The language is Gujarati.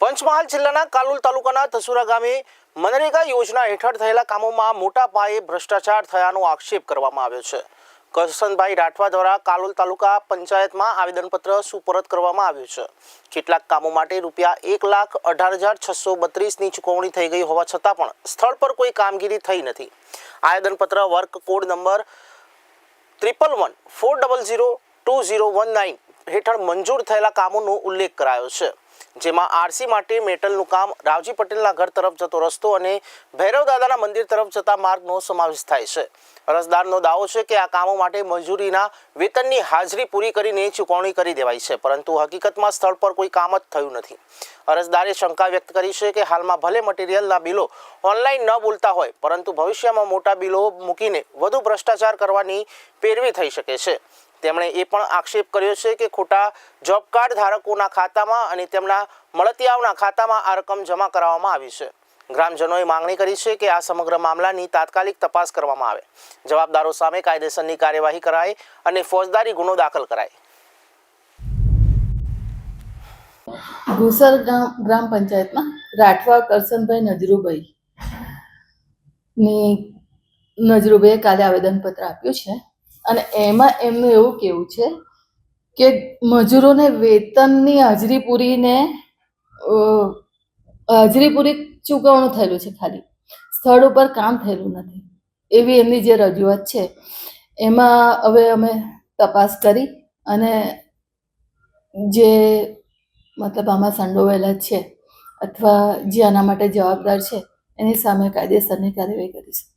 પંચમહાલ જિલ્લાના કાલુલ તાલુકાના તસુરા ગામે મનરેગા યોજના હેઠળ થયેલા કામોમાં મોટા પાયે ભ્રષ્ટાચાર થયાનો આક્ષેપ કરવામાં આવ્યો છે. કરસનભાઈ રાઠવા દ્વારા કાલોલ તાલુકા પંચાયતમાં આવેદનપત્ર સુપરત કરવામાં આવ્યું છે. કેટલાક કામો માટે રૂપિયા એક લાખ અઢાર હજાર છસો બત્રીસની ચૂકવણી થઈ ગઈ હોવા છતાં પણ સ્થળ પર કોઈ કામગીરી થઈ નથી. આવેદનપત્ર work code number triple one four double zero two zero one nine હેઠળ મંજૂર થયેલા કામોનો ઉલ્લેખ કરાયો છે. જેમાં આરસી માટે મેટલનું કામ રાવજી પટેલના ઘર તરફ જતો રસ્તો અને ભૈરવ દાદાના મંદિર તરફ જતા માર્ગનો સમાવેશ થાય છે. અરજદારનો દાવો છે કે આ કામો માટે મજૂરીના વેતનની હાજરી પૂરી કરીને ચૂકવણી કરી દેવાઈ છે, પરંતુ હકીકતમાં સ્થળ પર કોઈ કામ જ થયું નથી. અરજદારે શંકા વ્યક્ત કરી છે કે હાલમાં ભલે મટીરિયલના બિલો ઓનલાઈન ન બોલતા હોય, પરંતુ ભવિષ્યમાં મોટા બિલો મૂકીને વધુ ભ્રષ્ટાચાર કરવાની પેરવી થઈ શકે છે. તેમણે એ પણ આક્ષેપ કર્યો છે કે ખોટા જોબ કાર્ડ ધારકોના ખાતામાં અને તેમના મળતિયાઓના ખાતામાં આ રકમ જમા કરાવવામાં આવી છે. ગ્રામજનોએ માંગણી કરી છે કે આ સમગ્ર મામલાની તાત્કાલિક તપાસ કરવામાં આવે. જવાબદારો સામે કાયદેસરની કાર્યવાહી કરાય અને ફોજદારી ગુનો દાખલ કરાય. ઘુસર ગામ, ગ્રામ પંચાયતમાં રાઠવા કરસનભાઈ નજરુભાઈ ની નજરુભાઈએ કાલે આવેદનપત્ર આપ્યું છે. અને એમાં એમનું એવું કેવું છે કે મજૂરોને વેતનની હાજરી પૂરીને હાજરી પૂરી ચૂકવણું થયેલું છે ખાલી. સ્થળ ઉપર કામ થયેલું નથી. એવી એમની જે રજૂઆત છે, એમાં હવે અમે તપાસ કરી અને જે મતલબ આમાં સંડોવાયેલા છે અથવા જે આના માટે જવાબદાર છે, એની સામે કાયદેસરની કાર્યવાહી કરીશું.